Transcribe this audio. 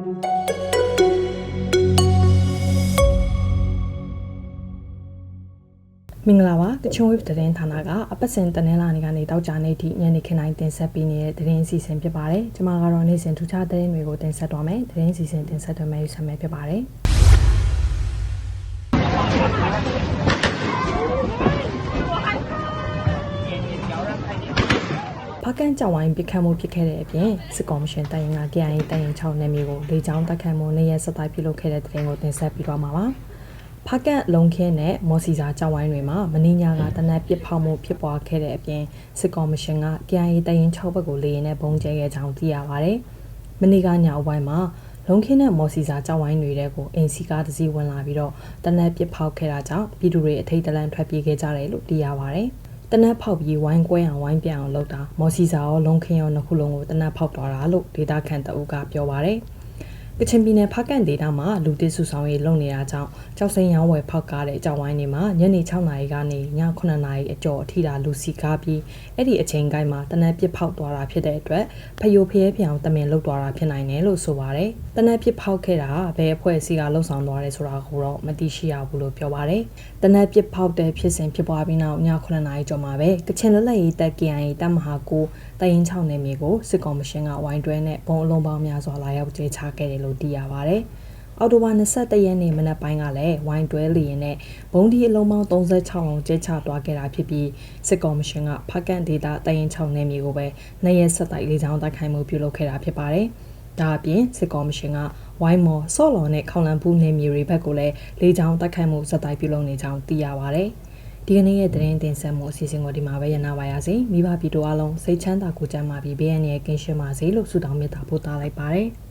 မင်္ဂလာပါကချွန်ဝေးသတင်းဌာနကအပတ်စဉ်တနင်္လာနေ့ကနေတောက်ကြနေ့ထိညနေခင်းတိုင်းတင်ဆက်ပေးနေတဲ့သတင်းအစီအစဉ်ဖြစ်ပါတယ်ကျွန်မကတော့နေ့စဉ်ထူးခြားသတင်းတွေကိုတင်ဆက်သွားမယ်သတင်းအစီအစဉ်တင်ဆက်သွင်းမယ့်ဆက်မယ်ဖြစ်ပါတယ် ဖကန်ကြောင်ဝိုင်းပြစ်ခတ်မှုဖြစ်ခဲ့တဲ့အပြင်စစ်ကော်မရှင်တိုင်ရင်က KIA တိုင်ရင်6နယ်မြေကိုလေကြောင်းတိုက်ခတ်မှုနေ့ရက်စတိုက်ပြုလုပ်ခဲ့တဲ့သတင်းကိုတင်ဆက်ပြီးတော့မှာပါ။ဖကန့်လုံးခင်းနဲ့မော်စီစာကြောင်ဝိုင်းတွေမှာမင်းညာကတနက်ပစ်ဖောက်မှုဖြစ်ပွားခဲ့တဲ့အပြင်စစ်ကော်မရှင်က KIA တိုင်ရင်6ဘက်ကိုလေရင်နဲ့ပုံကျဲခဲ့ကြောင်းသိရပါဗျ။မနေ့ကညအပိုင်းမှာလုံးခင်းနဲ့မော်စီစာကြောင်ဝိုင်းတွေတဲ့ကိုအင်စီကားတစ်စီးဝင်လာပြီးတော့တနက်ပစ်ဖောက်ခဲ့တာကြောင့်ပြည်သူတွေအထိတ်တလန့်ထွက်ပြေးခဲ့ကြတယ်လို့သိရပါဗျ။ တနက်ဖောက်ပြီးဝိုင်းကွဲအောင်ဝိုင်းပြန်အောင်လုပ်တာမော်စီစာရောလုံးခင်းရောနှစ်ခုလုံးကိုတနက်ဖောက်သွားတာလို့ဒေတာခန်တအုပ်ကပြောပါရယ် ကချင်ပြည်နယ်ဖကန်ဒေတာမှာလူတစ်စုဆောင်ရေးလုပ်နေတာကြောင့်ကြောက်စိမ်းရောင်းဝယ်ဖောက်ကားတဲ့အကြောင်းဝိုင်းတွေမှာညနေ6နာရီကနေည9နာရီအကျော်အထိတာလူစီကားပြီးအဲ့ဒီအချိန်ကိုင်းမှာတနက်ပစ်ဖောက်သွားတာဖြစ်တဲ့အတွက်ဖယိုဖျဲပြောင်တမင်လုတ်သွားတာဖြစ်နိုင်တယ်လို့ဆိုပါရယ်တနက်ပစ်ဖောက်ခဲ့တာဘယ်အဖွဲ့အစည်းကလှုပ်ဆောင်သွားတယ်ဆိုတာကိုတော့မသိရှိရဘူးလို့ပြောပါရယ်တနက်ပစ်ဖောက်တဲ့ဖြစ်စဉ်ဖြစ်ပွားပြီးနောက်ည9နာရီကျော်မှာပဲကချင်လွတ်လပ်ရေးတပ် KIA တပ်မဟာကိုတရင်6နယ်မြေကိုစစ်ကော်မရှင်ကဝိုင်းတွဲနဲ့ဘုံအလုံးပေါင်းများစွာလာရောက်ကြေချခဲ့တယ်လို့သိရပါဗျ။အော်တိုဘာ21ရက်နေ့မနက်ပိုင်းကလည်းဝိုင်းတွဲလီရင်နဲ့ဘုံဒီအလုံးပေါင်း36လုံးကြေချသွားခဲ့တာဖြစ်ပြီးစစ်ကော်မရှင်ကဖကန်ဒေတာတရင်6နယ်မြေကိုပဲနှစ်ရက်ဆက်တိုက်လေးချောင်းတိုက်ခိုက်မှုပြုလုပ်ခဲ့တာဖြစ်ပါတယ်။ဒါအပြင်စစ်ကော်မရှင်ကဝိုင်းမော်ဆော့လော်နဲ့ခေါလန်ပူးနယ်မြေတွေဘက်ကိုလည်းလေးချောင်းတိုက်ခိုက်မှုစက်တိုက်ပြုလုပ်နေကြောင်းသိရပါဗျ။ဒီကနေ့ရဲ့သတင်းတင်ဆက်မှုအစီအစဉ်ကိုဒီမှာပဲရနာပါရစေမိဘပြည်သူအလုံးစိတ်ချမ်းသာကိုကြမ်းပါပြီးဘေးရန်ရဲ့ကင်းရှင်းပါစေလို့ဆုတောင်းမေတ္တာပို့သလိုက်ပါတယ်။